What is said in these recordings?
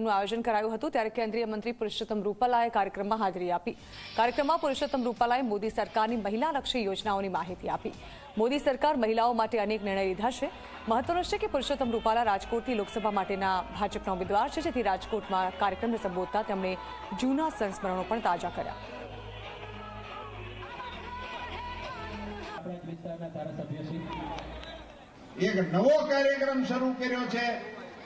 કાર્યક્રમનું આયોજન કરાયું હતું ત્યારે કેન્દ્રીય મંત્રી પુરુષોત્તમ રૂપાલાએ કાર્યક્રમમાં હાજરી આપી. કાર્યક્રમમાં પુરુષોત્તમ રૂપાલાએ મોદી સરકારની મહિલાલક્ષી યોજનાઓની માહિતી આપી. મોદી સરકાર મહિલાઓ માટે અનેક નિર્ણય લીધા છે. મહત્વનું છે કે પુરુષોત્તમ રૂપાલા રાજકોટથી લોકસભા માટેના ભાજપના ઉમેદવાર છે. જેથી રાજકોટમાં કાર્યક્રમને સંબોધતા તેમણે જૂના સંસ્મરણો પણ તાજા કર્યા. એક નવો કાર્યક્રમ શરૂ કર્યો છે.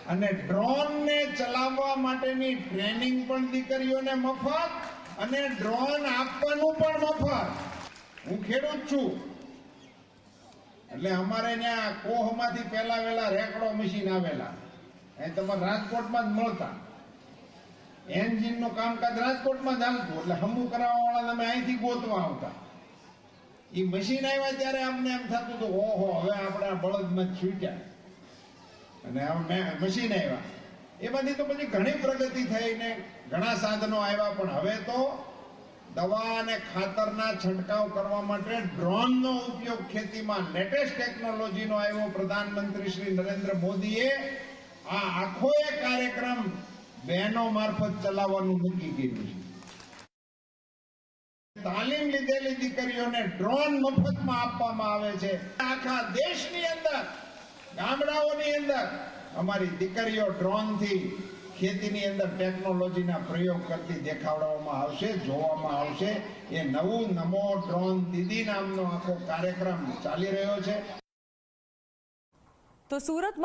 અને ડ્રોન ને ચલાવવા માટેની ટ્રેનિંગ પણ દીકરીઓને મફત અને ડ્રોન આપવાનું પણ મફત. હું ખેડૂત છું. એટલે અમારે ત્યાં કોહમાંથી પહેલા રેકડો મશીન આવેલા. એ તમારે રાજકોટમાં જ મળતા. એન્જિનનું કામકાજ રાજકોટમાં જ હાલતું. એટલે હમું કરાવવા વાળા તમે અહીંથી ગોતવા આવતા. એ મશીન આવ્યા ત્યારે અમને એમ થતું હતું ઓહો, હવે આપણે આ બળદમાં છૂટ્યા. અને મેં મશીન આવ્યા. એમાંથી તો પછી ઘણી પ્રગતિ થઈ ને ઘણા સાધનો આવ્યા, પણ હવે તો દવા અને ખાતરના છંટકાવ કરવા માટે ડ્રોનનો ઉપયોગ ખેતીમાં લેટેસ્ટ ટેકનોલોજીનો આવ્યો. પ્રધાનમંત્રી શ્રી નરેન્દ્ર મોદીએ આ આખો એ કાર્યક્રમ બહેનો મારફત ચલાવવાનું નક્કી કર્યું છે. તાલીમ લીધેલી દીકરીઓને ડ્રોન મફતમાં આપવામાં આવે છે. આખા દેશની અંદર ગામડાઓની અંદર અમારી દીકરીઓ ડ્રોનથી ખેતીની અંદર ટેકનોલોજીના પ્રયોગ કરતી દેખાડવામાં આવશે, જોવામાં આવશે. એ નવું નમો ડ્રોન દીદી નામનો આખો કાર્યક્રમ ચાલી રહ્યો છે. તો સુરતમાં